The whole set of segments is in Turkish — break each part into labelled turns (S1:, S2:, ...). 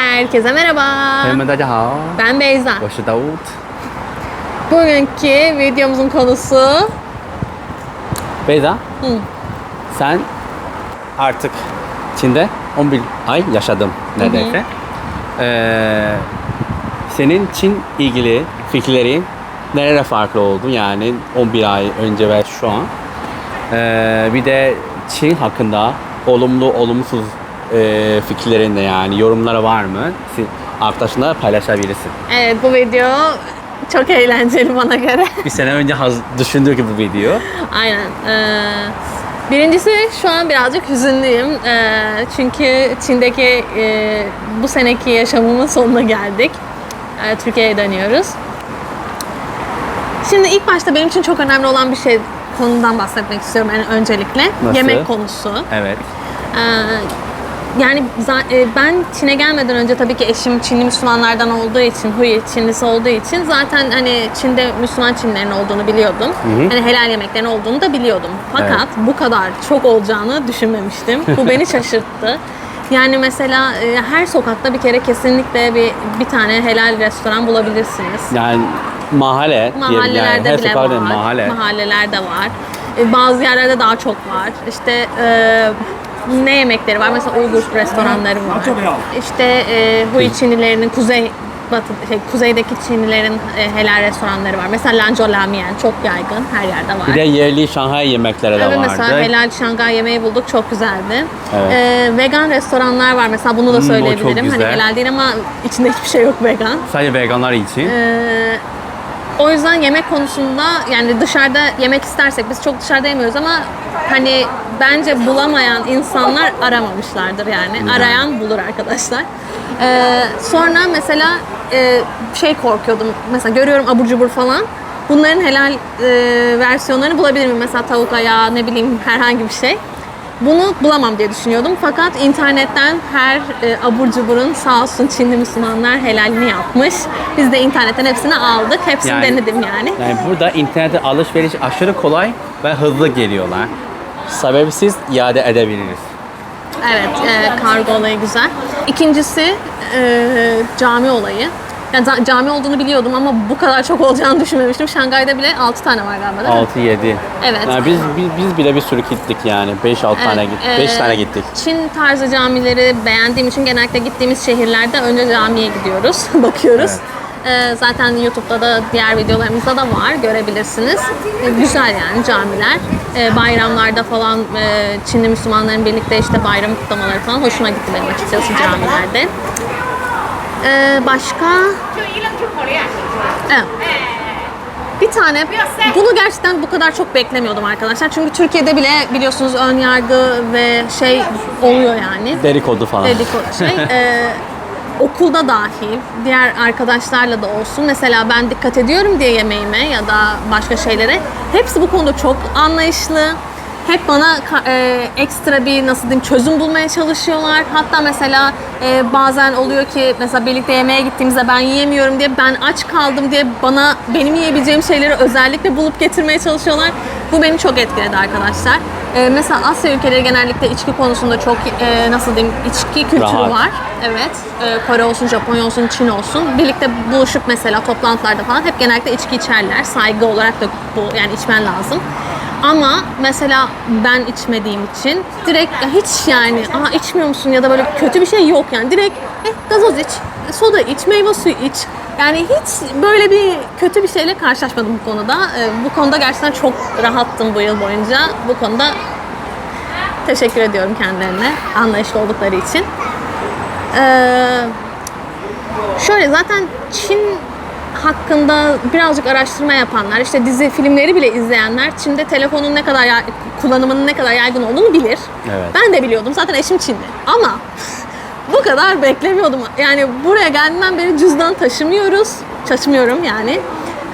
S1: Herkese merhaba.
S2: 朋友们，大家好，
S1: Ben Beyza.
S2: 我是 Davut。
S1: Bugünkü videomuzun konusu
S2: Beyza,
S1: Hı.
S2: sen artık Çin'de 11 ay yaşadım neredeyse. Ee, senin Çin ilgili fikirlerin nerede farklı oldu yani 11 ay önce ve şu an? Ee, bir de Çin hakkında olumlu olumsuz e, fikirlerin de yani yorumları var mı? Arkadaşınla paylaşabilirsin.
S1: Evet bu video çok eğlenceli bana göre.
S2: Bir sene önce haz- gibi bu video.
S1: Aynen. Ee, birincisi şu an birazcık hüzünlüyüm. Ee, çünkü Çin'deki e, bu seneki yaşamımın sonuna geldik. Ee, Türkiye'ye dönüyoruz. Şimdi ilk başta benim için çok önemli olan bir şey konudan bahsetmek istiyorum yani öncelikle.
S2: Nasıl?
S1: Yemek konusu.
S2: Evet.
S1: Ee, yani e, ben Çin'e gelmeden önce tabii ki eşim Çinli Müslümanlardan olduğu için, Hui Çinlisi olduğu için zaten hani Çin'de Müslüman Çinlerin olduğunu biliyordum. Hani helal yemeklerin olduğunu da biliyordum. Fakat
S2: Evet.
S1: bu kadar çok olacağını düşünmemiştim. Bu beni şaşırttı. Yani mesela e, her sokakta bir kere kesinlikle bir bir tane helal restoran bulabilirsiniz.
S2: Yani mahalle
S1: Mahallelerde
S2: yani. Her
S1: bile var.
S2: mahalle.
S1: Mahallelerde var. E, Bazı yerlerde daha çok var. İşte e, ne yemekleri var? Mesela Uygur restoranları var. İşte e, Hui Çinlilerinin kuzey batı şey, kuzeydeki Çinlilerin e, helal restoranları var. Mesela Lanzhou Lamian çok yaygın her yerde var.
S2: Bir de yerli Şanghay yemekleri de
S1: Evet
S2: vardı.
S1: mesela helal Şangay yemeği bulduk çok güzeldi.
S2: Evet.
S1: E, vegan restoranlar var mesela bunu da
S2: Hmm, o çok
S1: söyleyebilirim. Hani
S2: güzel.
S1: helal değil ama içinde hiçbir şey yok vegan.
S2: Sadece veganlar için.
S1: Ee, o yüzden yemek konusunda yani dışarıda yemek istersek biz çok dışarıda yemiyoruz ama hani bence bulamayan insanlar aramamışlardır yani. Arayan bulur arkadaşlar. Ee, sonra mesela e, şey korkuyordum. Mesela görüyorum abur cubur falan. Bunların helal e, versiyonlarını bulabilir miyim? Mesela tavuk ayağı ne bileyim herhangi bir şey. Bunu bulamam diye düşünüyordum. Fakat internetten her e, abur cuburun sağ olsun Çinli Müslümanlar helalini yapmış. Biz de internetten hepsini aldık. Hepsini
S2: Yani-
S1: denedim yani.
S2: Yani burada internette alışveriş aşırı kolay ve hızlı geliyorlar. Sebepsiz iade edebiliriz.
S1: Evet, e, kargo olayı güzel. İkincisi e, cami olayı. Yani cami olduğunu biliyordum ama bu kadar çok olacağını düşünmemiştim. Şangay'da bile 6 tane var galiba değil mi?
S2: 6-7.
S1: Evet.
S2: Yani biz, biz, biz bile bir sürü gittik yani. 5-6 tane gittik. 5
S1: e,
S2: tane gittik.
S1: Çin tarzı camileri beğendiğim için genellikle gittiğimiz şehirlerde önce camiye gidiyoruz, bakıyoruz. E, zaten YouTube'da da diğer videolarımızda da var, görebilirsiniz. E, güzel yani camiler. E, bayramlarda falan e, Çinli Müslümanların birlikte işte bayram kutlamaları falan hoşuma gitti benim açıkçası camilerde. E, başka? Evet. Bir tane bunu gerçekten bu kadar çok beklemiyordum arkadaşlar. Çünkü Türkiye'de bile biliyorsunuz ön yargı ve şey oluyor yani.
S2: Dedikodu falan.
S1: Dedikodu şey. Ee, okulda dahi diğer arkadaşlarla da olsun. Mesela ben dikkat ediyorum diye yemeğime ya da başka şeylere. Hepsi bu konuda çok anlayışlı. Hep bana e, ekstra bir nasıl diyeyim çözüm bulmaya çalışıyorlar. Hatta mesela e, bazen oluyor ki mesela birlikte yemeğe gittiğimizde ben yiyemiyorum diye ben aç kaldım diye bana benim yiyebileceğim şeyleri özellikle bulup getirmeye çalışıyorlar. Bu beni çok etkiledi arkadaşlar. E, mesela Asya ülkeleri genellikle içki konusunda çok e, nasıl diyeyim içki kültürü
S2: Rahat.
S1: var. Evet. E, Kore olsun, Japonya olsun, Çin olsun. Birlikte buluşup mesela toplantılarda falan hep genellikle içki içerler. Saygı olarak da bu yani içmen lazım. Ama mesela ben içmediğim için direkt hiç yani aha içmiyor musun ya da böyle kötü bir şey yok yani direkt eh, gazoz iç, soda iç, meyve suyu iç. Yani hiç böyle bir kötü bir şeyle karşılaşmadım bu konuda. E, bu konuda gerçekten çok rahattım bu yıl boyunca. Bu konuda teşekkür ediyorum kendilerine anlayışlı oldukları için. Ee, şöyle zaten Çin hakkında birazcık araştırma yapanlar, işte dizi filmleri bile izleyenler Çin'de telefonun ne kadar ya- kullanımının ne kadar yaygın olduğunu bilir.
S2: Evet.
S1: Ben de biliyordum. Zaten eşim Çinli. Ama bu kadar beklemiyordum. Yani buraya geldiğimden beri cüzdan taşımıyoruz. Taşımıyorum yani.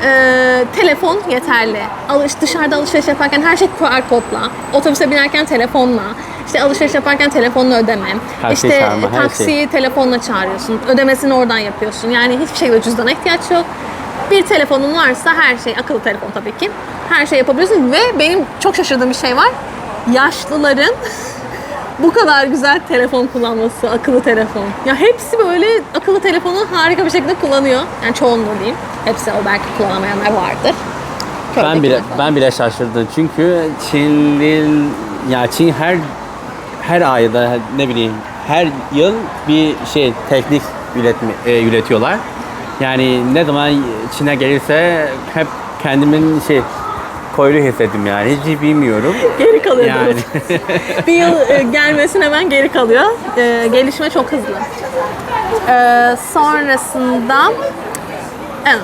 S1: Ee, telefon yeterli. Alış, dışarıda alışveriş yaparken her şey QR kodla. Otobüse binerken telefonla. İşte alışveriş yaparken telefonla ödemem.
S2: Taksi
S1: işte
S2: çağırma, her
S1: taksiyi telefonla çağırıyorsun. Ödemesini oradan yapıyorsun. Yani hiçbir şekilde cüzdana ihtiyaç yok. Bir telefonun varsa her şey, akıllı telefon tabii ki. Her şey yapabiliyorsun ve benim çok şaşırdığım bir şey var. Yaşlıların bu kadar güzel telefon kullanması, akıllı telefon. Ya hepsi böyle akıllı telefonu harika bir şekilde kullanıyor. Yani çoğunluğu diyeyim. Hepsi o belki kullanamayanlar vardır.
S2: Ben
S1: Köydekiler
S2: bile
S1: falan.
S2: ben bile şaşırdım çünkü Çinli ya Çin her her ayda ne bileyim her yıl bir şey teknik üretme, e, üretiyorlar. Yani ne zaman Çin'e gelirse hep kendimin şey koyulu hissettim yani hiç bilmiyorum.
S1: Geri kalıyor.
S2: Yani
S1: bir yıl e, gelmesine hemen geri kalıyor. E, gelişme çok hızlı. E, sonrasında evet,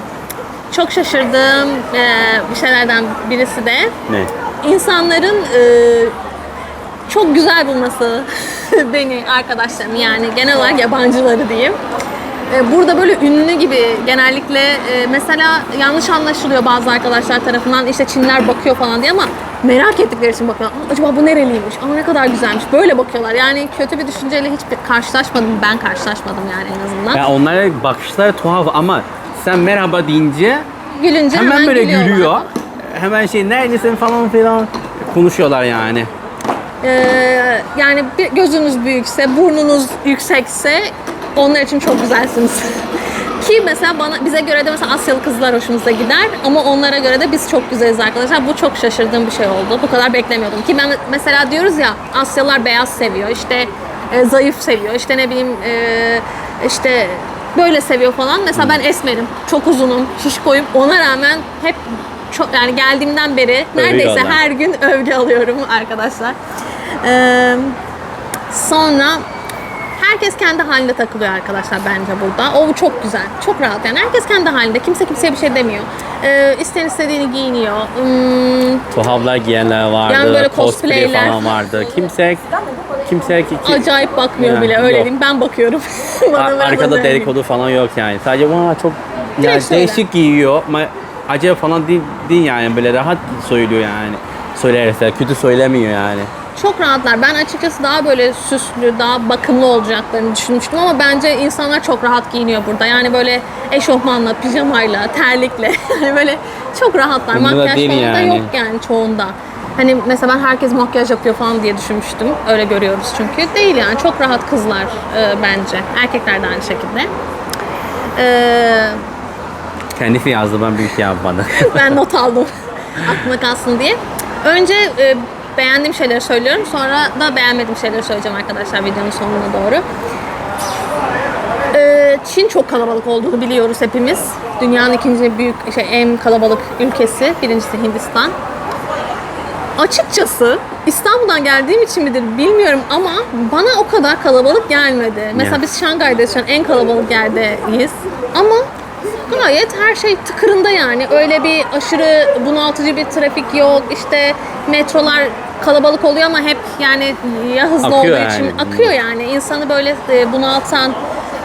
S1: çok şaşırdığım e, bir şeylerden birisi de
S2: ne?
S1: insanların e, çok güzel bulması beni, arkadaşlarımı yani genel olarak yabancıları diyeyim. E, Burada böyle ünlü gibi genellikle e, mesela yanlış anlaşılıyor bazı arkadaşlar tarafından işte Çinler bakıyor falan diye ama merak ettikleri için bakıyorlar. "Aa, acaba bu nereliymiş? Aa ne kadar güzelmiş. Böyle bakıyorlar. Yani kötü bir düşünceyle hiç karşılaşmadım. Ben karşılaşmadım yani en azından.
S2: Ya onlara bakışları tuhaf ama sen merhaba deyince
S1: Gülünce
S2: hemen,
S1: hemen,
S2: böyle gülüyor. Hemen şey neredesin falan filan konuşuyorlar yani.
S1: Ee, yani bir gözünüz büyükse, burnunuz yüksekse onlar için çok güzelsiniz. Ki mesela bana bize göre de mesela Asyalı kızlar hoşumuza gider ama onlara göre de biz çok güzeliz arkadaşlar. Bu çok şaşırdığım bir şey oldu. Bu kadar beklemiyordum. Ki ben mesela diyoruz ya Asyalılar beyaz seviyor. işte e, zayıf seviyor. işte ne bileyim e, işte böyle seviyor falan. Mesela ben esmerim. Çok uzunum, şişkoyum. Ona rağmen hep çok yani geldiğimden beri neredeyse her gün övgü alıyorum arkadaşlar. Ee, sonra herkes kendi halinde takılıyor arkadaşlar bence burada. O çok güzel. Çok rahat yani. Herkes kendi halinde. Kimse kimseye bir şey demiyor. Ee, isteyen istediğini giyiniyor. Hmm,
S2: Tuhaflar giyenler vardı.
S1: Yani böyle
S2: cosplay
S1: cosplayler.
S2: falan vardı. Kimse kimse ki, ki-
S1: acayip bakmıyor
S2: Yani
S1: bile. Öyle
S2: yok.
S1: diyeyim. Ben bakıyorum. Bana
S2: Ar- arkada dedikodu falan yok yani. Sadece vaa çok ya
S1: Direkt söyle.
S2: değişik giyiyor acayip falan değil, değil yani böyle rahat söylüyor yani. Söylerse kötü söylemiyor yani.
S1: Çok rahatlar. Ben açıkçası daha böyle süslü, daha bakımlı olacaklarını düşünmüştüm ama bence insanlar çok rahat giyiniyor burada. Yani böyle eşofmanla, pijamayla, terlikle yani böyle çok rahatlar.
S2: Bunda da
S1: Makyaj
S2: değil
S1: falan da
S2: yani.
S1: yok yani çoğunda. Hani mesela ben herkes makyaj yapıyor falan diye düşünmüştüm. Öyle görüyoruz çünkü. Değil yani. Çok rahat kızlar e, bence. Erkekler de aynı şekilde. Eee
S2: Kendisi yazdı ben bir şey yapmadım.
S1: ben not aldım aklımda kalsın diye. Önce e, beğendiğim şeyleri söylüyorum. Sonra da beğenmediğim şeyleri söyleyeceğim arkadaşlar videonun sonuna doğru. E, Çin çok kalabalık olduğunu biliyoruz hepimiz. Dünyanın ikinci büyük şey en kalabalık ülkesi. Birincisi Hindistan. Açıkçası İstanbul'dan geldiğim için midir bilmiyorum ama bana o kadar kalabalık gelmedi. Mesela biz Şangay'da şu an en kalabalık yerdeyiz. Ama gayet her şey tıkırında yani. Öyle bir aşırı bunaltıcı bir trafik yok. İşte metrolar kalabalık oluyor ama hep yani ya hızlı
S2: Akıyor
S1: olduğu için
S2: yani.
S1: akıyor yani. İnsanı böyle e, bunaltan,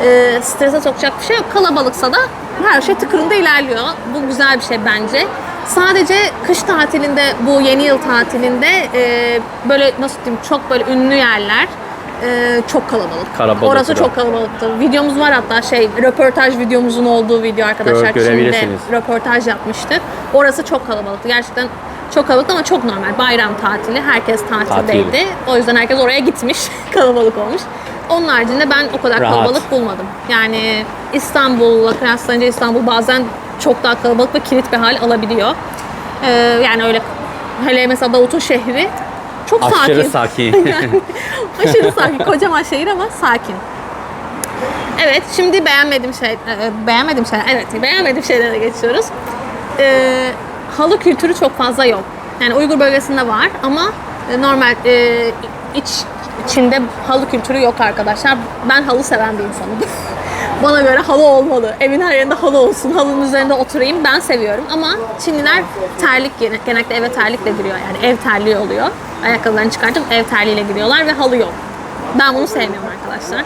S1: e, strese sokacak bir şey yok. Kalabalıksa da her şey tıkırında ilerliyor. Bu güzel bir şey bence. Sadece kış tatilinde, bu yeni yıl tatilinde e, böyle nasıl diyeyim çok böyle ünlü yerler e, çok kalabalık.
S2: Kalabalık
S1: Orası çok kalabalıktı. Videomuz var hatta şey röportaj videomuzun olduğu video arkadaşlar.
S2: Gör-.
S1: Çin'de röportaj yapmıştık. Orası çok kalabalıktı. Gerçekten çok kalabalık ama çok normal. Bayram tatili. Herkes tatildeydi.
S2: Tatil.
S1: O yüzden herkes oraya gitmiş. kalabalık olmuş. Onun haricinde ben o kadar
S2: Rahat.
S1: kalabalık bulmadım. Yani İstanbul'la kıyaslayınca İstanbul bazen çok daha kalabalık ve kilit bir hal alabiliyor. Ee, yani öyle hele mesela Davut'un şehri çok
S2: Aşırı
S1: sakin.
S2: sakin.
S1: yani, aşırı sakin. Kocaman şehir ama sakin. Evet, şimdi beğenmediğim şey, e, beğenmediğim şeyler, evet beğenmediğim şeylere geçiyoruz. Ee, halı kültürü çok fazla yok. Yani Uygur bölgesinde var ama e, normal e, iç içinde halı kültürü yok arkadaşlar. Ben halı seven bir insanım. Bana göre halı olmalı. Evin her yerinde halı olsun. Halının üzerinde oturayım. Ben seviyorum ama Çinliler terlik gene- genellikle eve terlikle giriyor. Yani ev terliği oluyor. Ayakkabılarını çıkartıp ev terliğiyle giriyorlar ve halı yok. Ben bunu sevmiyorum arkadaşlar.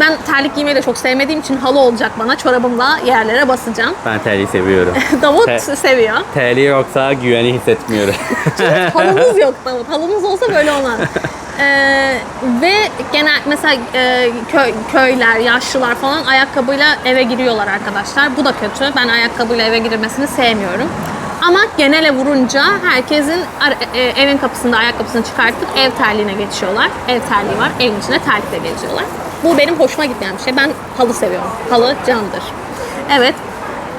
S1: Ben terlik giymeyi de çok sevmediğim için halı olacak bana. Çorabımla yerlere basacağım.
S2: ben terliği seviyorum.
S1: Davut
S2: Te-
S1: seviyor.
S2: Terliği yoksa güveni hissetmiyorum.
S1: Halımız yok Davut. Halımız olsa böyle olmaz. Ee, ve genel mesela e, köy, köyler, yaşlılar falan ayakkabıyla eve giriyorlar arkadaşlar. Bu da kötü. Ben ayakkabıyla eve girilmesini sevmiyorum. Ama genele vurunca herkesin ara- e, evin kapısında ayakkabısını çıkartıp ev terliğine geçiyorlar. Ev terliği var. Evin içine terlikle geziyorlar. Bu benim hoşuma gitmeyen bir şey. Ben halı seviyorum. Halı candır. Evet.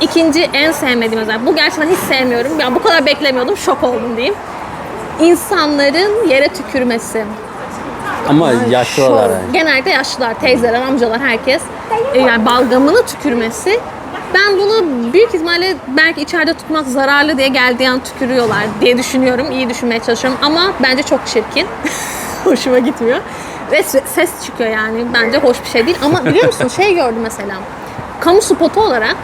S1: İkinci en sevmediğim özellik. Bu gerçekten hiç sevmiyorum. Ya bu kadar beklemiyordum. Şok oldum diyeyim. İnsanların yere tükürmesi.
S2: Ama yaşlılar.
S1: Şok. Genelde yaşlılar, teyzeler, amcalar herkes e, yani balgamını tükürmesi. Ben bunu büyük ihtimalle belki içeride tutmak zararlı diye geldiği an tükürüyorlar diye düşünüyorum. İyi düşünmeye çalışıyorum ama bence çok çirkin. Hoşuma gitmiyor. Ve se- ses çıkıyor yani. Bence hoş bir şey değil. Ama biliyor musun şey gördüm mesela. Kamu spotu olarak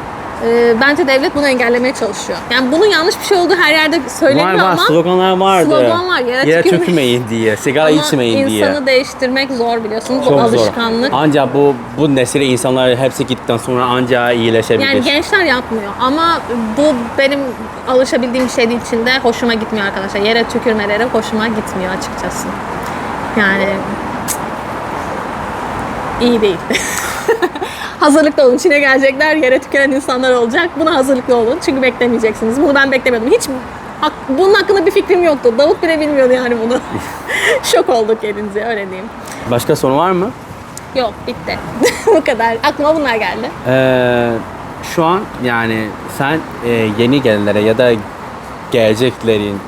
S1: e, bence devlet bunu engellemeye çalışıyor. Yani bunun yanlış bir şey olduğu her yerde
S2: Var
S1: söyleniyor
S2: var
S1: ama
S2: sloganlar vardı.
S1: Slogan var, yere tükürmeyin.
S2: tükürmeyin diye, sigara
S1: ama
S2: içmeyin diye.
S1: insanı değiştirmek zor biliyorsunuz. Bu
S2: Çok
S1: alışkanlık.
S2: zor. Ancak bu bu nesile insanlar hepsi gittikten sonra ancak iyileşebilir.
S1: Yani gençler yapmıyor ama bu benim alışabildiğim bir şey değil içinde hoşuma gitmiyor arkadaşlar. Yere tükürmeleri hoşuma gitmiyor açıkçası. Yani iyi değil. hazırlıklı olun. Çin'e gelecekler, yere tüküren insanlar olacak. Buna hazırlıklı olun. Çünkü beklemeyeceksiniz. Bunu ben beklemiyordum. Hiç bunun hakkında bir fikrim yoktu. Davut bile bilmiyordu yani bunu. Şok olduk gelince öyle diyeyim.
S2: Başka sorun var mı?
S1: Yok bitti. Bu kadar. Aklıma bunlar geldi.
S2: Ee, şu an yani sen e, yeni gelenlere ya da geleceklerin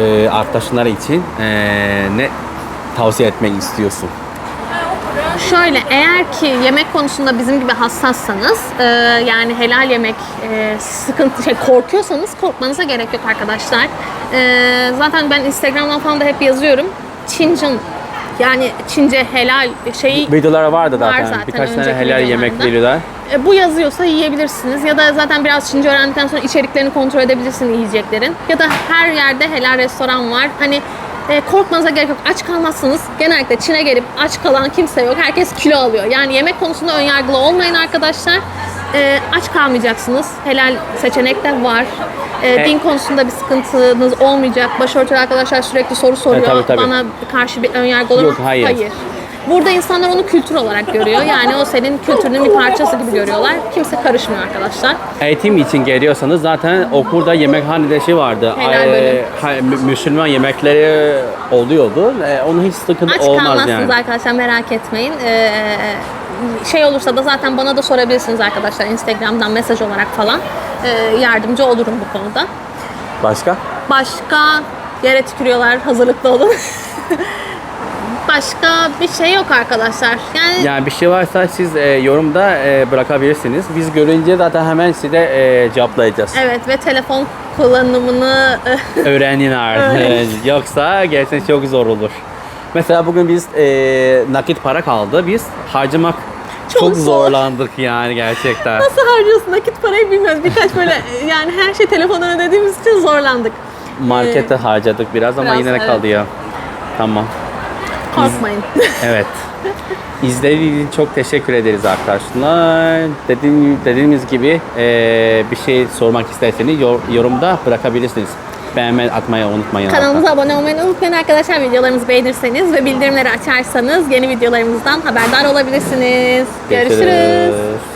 S2: e, arkadaşları için e, ne tavsiye etmek istiyorsun?
S1: Şöyle eğer ki yemek konusunda bizim gibi hassassanız e, yani helal yemek e, sıkıntı şey korkuyorsanız korkmanıza gerek yok arkadaşlar. E, zaten ben Instagram'dan falan da hep yazıyorum. Çincin yani Çince helal şeyi
S2: Videolar vardı zaten.
S1: zaten,
S2: Birkaç tane helal yemek veriyorlar.
S1: E, bu yazıyorsa yiyebilirsiniz ya da zaten biraz Çince öğrendikten sonra içeriklerini kontrol edebilirsiniz yiyeceklerin. Ya da her yerde helal restoran var. Hani e, korkmanıza gerek yok. Aç kalmazsınız. Genellikle Çin'e gelip aç kalan kimse yok. Herkes kilo alıyor. Yani yemek konusunda önyargılı olmayın arkadaşlar. E, aç kalmayacaksınız. Helal seçenek de var. E,
S2: E-
S1: din konusunda bir sıkıntınız olmayacak. Başörtülü arkadaşlar sürekli soru soruyor.
S2: tabii, tabii.
S1: Bana karşı bir önyargı olur mu?
S2: Yok, hayır.
S1: Burada insanlar onu kültür olarak görüyor. Yani o senin kültürünün bir parçası gibi görüyorlar. Kimse karışmıyor arkadaşlar.
S2: Eğitim için geliyorsanız zaten okulda yemekhanede şey vardı.
S1: Helal bölüm.
S2: Mü- Müslüman yemekleri oluyordu. E, onun hiç sıkıntı
S1: Aç
S2: olmaz
S1: kalmazsınız
S2: yani.
S1: arkadaşlar merak etmeyin. Ee, şey olursa da zaten bana da sorabilirsiniz arkadaşlar Instagram'dan mesaj olarak falan. Ee, yardımcı olurum bu konuda.
S2: Başka?
S1: Başka yere tükürüyorlar hazırlıklı olun. Başka bir şey yok arkadaşlar. Yani
S2: Yani bir şey varsa siz e, yorumda e, bırakabilirsiniz. Biz görünce zaten hemen size e, cevaplayacağız.
S1: evet ve telefon kullanımını
S2: Öğrenin artık. Yoksa gerçekten çok zor olur. Mesela bugün biz e, nakit para kaldı. Biz harcamak
S1: Çok
S2: çok,
S1: zor.
S2: zorlandık yani gerçekten.
S1: nasıl harcıyorsun nakit parayı bilmiyoruz. Birkaç böyle yani her şey telefondan ödediğimiz için zorlandık.
S2: Markete harcadık biraz ama
S1: Biraz,
S2: yine de
S1: evet.
S2: kaldı ya. Tamam.
S1: Korkmayın.
S2: Evet. İzlediğiniz için çok teşekkür ederiz arkadaşlar. Dediğim, dediğimiz gibi eee, bir şey sormak isterseniz yor- yorumda bırakabilirsiniz. Beğenme atmayı unutmayın.
S1: Kanalımıza abone olmayı unutmayın arkadaşlar. Videolarımızı beğenirseniz ve bildirimleri açarsanız yeni videolarımızdan haberdar olabilirsiniz. Görüşürüz.
S2: Görüşürüz.